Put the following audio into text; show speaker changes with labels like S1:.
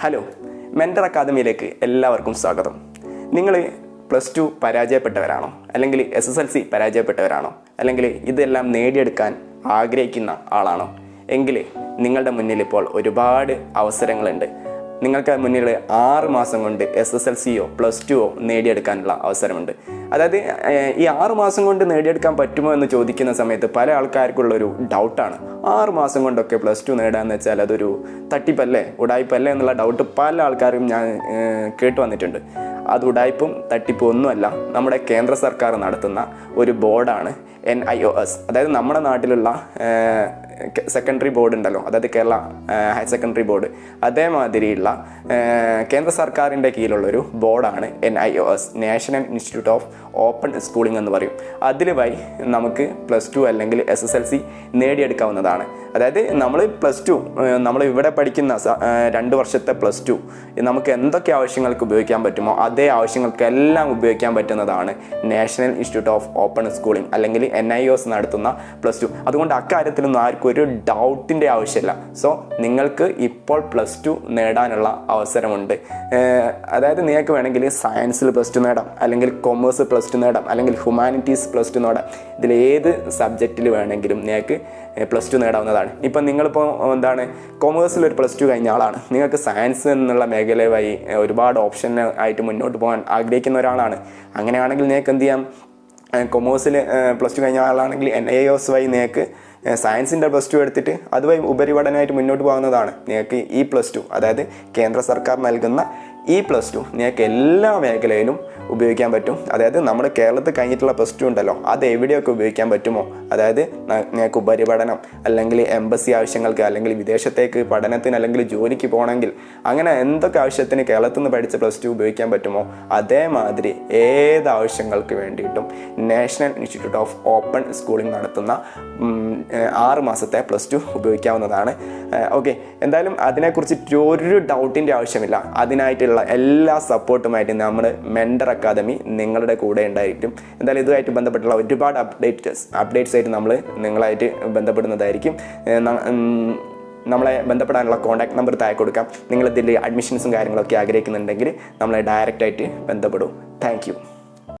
S1: Hello mentor അക്കാദമിയിലേക്ക് എല്ലാവർക്കും സ്വാഗതം. നിങ്ങൾ പ്ലസ് ടു പരാജയപ്പെട്ടവരാണോ? അല്ലെങ്കിൽ എസ് എസ് എൽ സി പരാജയപ്പെട്ടവരാണോ? അല്ലെങ്കിൽ ഇതെല്ലാം നേടിയെടുക്കാൻ ആഗ്രഹിക്കുന്ന ആളാണോ? എങ്കിൽ നിങ്ങളുടെ മുന്നിൽ ഇപ്പോൾ ഒരുപാട് അവസരങ്ങളുണ്ട്. നിങ്ങൾക്ക് മുന്നിൽ ആറ് മാസം കൊണ്ട് എസ് എസ് എൽ സിയോ പ്ലസ് ടുവോ നേടിയെടുക്കാനുള്ള അവസരമുണ്ട്. അതായത് ഈ ആറ് മാസം കൊണ്ട് നേടിയെടുക്കാൻ പറ്റുമോ എന്ന് ചോദിക്കുന്ന സമയത്ത് പല ആൾക്കാർക്കുള്ളൊരു ഡൗട്ടാണ് ആറ് മാസം കൊണ്ടൊക്കെ പ്ലസ് ടു നേടാന്ന് വെച്ചാൽ അതൊരു തട്ടിപ്പല്ലേ ഉടായ്പല്ലേ എന്നുള്ള ഡൗട്ട് പല ആൾക്കാരും ഞാൻ കേട്ടു വന്നിട്ടുണ്ട്. അത് ഉടായ്പും തട്ടിപ്പും ഒന്നുമല്ല നമ്മുടെ കേന്ദ്ര സർക്കാർ നടത്തുന്ന ഒരു ബോർഡാണ് എൻ ഐ ഒ എസ് അതായത് നമ്മുടെ നാട്ടിലുള്ള സെക്കൻഡറി ബോർഡ് ഉണ്ടല്ലോ. അതായത് കേരള ഹയർ സെക്കൻഡറി ബോർഡ് അതേമാതിരിയുള്ള കേന്ദ്ര സർക്കാരിന്റെ കീഴിലുള്ളൊരു ബോർഡാണ് N I O S National Institute of Open Schooling എന്ന് പറയും. അതിൽ വഴി നമുക്ക് പ്ലസ് ടു അല്ലെങ്കിൽ എസ് എസ് എൽ സി നേടിയെടുക്കാവുന്നതാണ്. അതായത് നമ്മൾ പ്ലസ് ടു നമ്മൾ ഇവിടെ പഠിക്കുന്ന രണ്ട് വർഷത്തെ പ്ലസ് ടു നമുക്ക് എന്തൊക്കെ ആവശ്യങ്ങൾക്ക് ഉപയോഗിക്കാൻ പറ്റുമോ അതേ ആവശ്യങ്ങൾക്കെല്ലാം ഉപയോഗിക്കാൻ പറ്റുന്നതാണ് National Institute of Open Schooling അല്ലെങ്കിൽ എൻ ഐ ഒസ് നടത്തുന്ന പ്ലസ് ടു അതുകൊണ്ട് അക്കാര്യത്തിലൊന്നും ആർക്കും ഒരു ഡൗട്ടിന്റെ ആവശ്യമില്ല. സോ നിങ്ങൾക്ക് ഇപ്പോൾ പ്ലസ് ടു നേടാനുള്ള അവസരമുണ്ട്. അതായത് നിങ്ങൾക്ക് വേണമെങ്കിൽ സയൻസിൽ പ്ലസ് ടു നേടാം അല്ലെങ്കിൽ കൊമേഴ്സ് പ്ലസ് ടു നേടാം അല്ലെങ്കിൽ ഹ്യൂമാനിറ്റീസ് പ്ലസ് ടു നേടാം. ഇതിൽ ഏത് സബ്ജക്റ്റിൽ വേണമെങ്കിലും നിങ്ങൾക്ക് പ്ലസ് ടു നേടാവുന്നതാണ്. ഇപ്പം നിങ്ങളിപ്പോൾ എന്താണ് കൊമേഴ്സിൽ ഒരു പ്ലസ് ടു കഴിഞ്ഞ ആളാണ്. നിങ്ങൾക്ക് സയൻസ് എന്നുള്ള മേഖല വഴി ഏഹ്, ഒരുപാട് ഓപ്ഷൻ ആയിട്ട് മുന്നോട്ട് പോകാൻ ആഗ്രഹിക്കുന്ന ഒരാളാണ്. അങ്ങനെയാണെങ്കിൽ നിങ്ങൾക്ക് എന്ത് ചെയ്യാം? കൊമേഴ്സിൽ പ്ലസ് ടു കഴിഞ്ഞ ആളാണെങ്കിൽ എൻ ഐ എസ് വഴി നിങ്ങൾക്ക് സയൻസിന്റെ പ്ലസ് ടു എടുത്തിട്ട് അതുവഴി ഉപരിപഠനമായിട്ട് മുന്നോട്ട് പോകുന്നതാണ്. നിങ്ങൾക്ക് ഈ പ്ലസ് ടു അതായത് കേന്ദ്ര സർക്കാർ നൽകുന്ന ഈ പ്ലസ് ടു നിങ്ങൾക്ക് എല്ലാ മേഖലയിലും ഉപയോഗിക്കാൻ പറ്റും. അതായത് നമ്മുടെ കേരളത്തിൽ കഴിഞ്ഞിട്ടുള്ള പ്ലസ് ടു ഉണ്ടല്ലോ അത് എവിടെയൊക്കെ ഉപയോഗിക്കാൻ പറ്റുമോ? അതായത് നിങ്ങൾക്ക് ഉപരിപഠനം അല്ലെങ്കിൽ എംബസി ആവശ്യങ്ങൾക്ക് അല്ലെങ്കിൽ വിദേശത്തേക്ക് പഠനത്തിന് അല്ലെങ്കിൽ ജോലിക്ക് പോകണമെങ്കിൽ അങ്ങനെ എന്തൊക്കെ ആവശ്യത്തിന് കേരളത്തിൽ നിന്ന് പഠിച്ച പ്ലസ് ടു ഉപയോഗിക്കാൻ പറ്റുമോ? അതേമാതിരി ഏത് ആവശ്യങ്ങൾക്ക് വേണ്ടിയിട്ടും National Institute of Open Schooling നടത്തുന്ന ആറ് മാസത്തെ പ്ലസ് ടു ഉപയോഗിക്കാവുന്നതാണ്. ഓക്കെ എന്തായാലും അതിനെക്കുറിച്ച് ഒരു ഡൗട്ടിന്റെ ആവശ്യമില്ല. അതിനായിട്ടുള്ള എല്ലാ സപ്പോർട്ടുമായിട്ട് നമ്മുടെ മെൻഡർ അക്കാദമി നിങ്ങളുടെ കൂടെ ഉണ്ടായിരിക്കും. എന്തായാലും ഇതുമായിട്ട് ബന്ധപ്പെട്ടുള്ള ഒരുപാട് അപ്ഡേറ്റ്സ് അപ്ഡേറ്റ്സ് ആയിട്ട് നമ്മൾ നിങ്ങളായിട്ട് ബന്ധപ്പെടുന്നതായിരിക്കും. നമ്മളെ ബന്ധപ്പെടാനുള്ള കോൺടാക്ട് നമ്പർ താഴെ കൊടുക്കാം. നിങ്ങൾ ഇതിൽ അഡ്മിഷൻസും കാര്യങ്ങളൊക്കെ ആഗ്രഹിക്കുന്നുണ്ടെങ്കിൽ നമ്മളെ ഡയറക്റ്റായിട്ട് ബന്ധപ്പെടും. താങ്ക്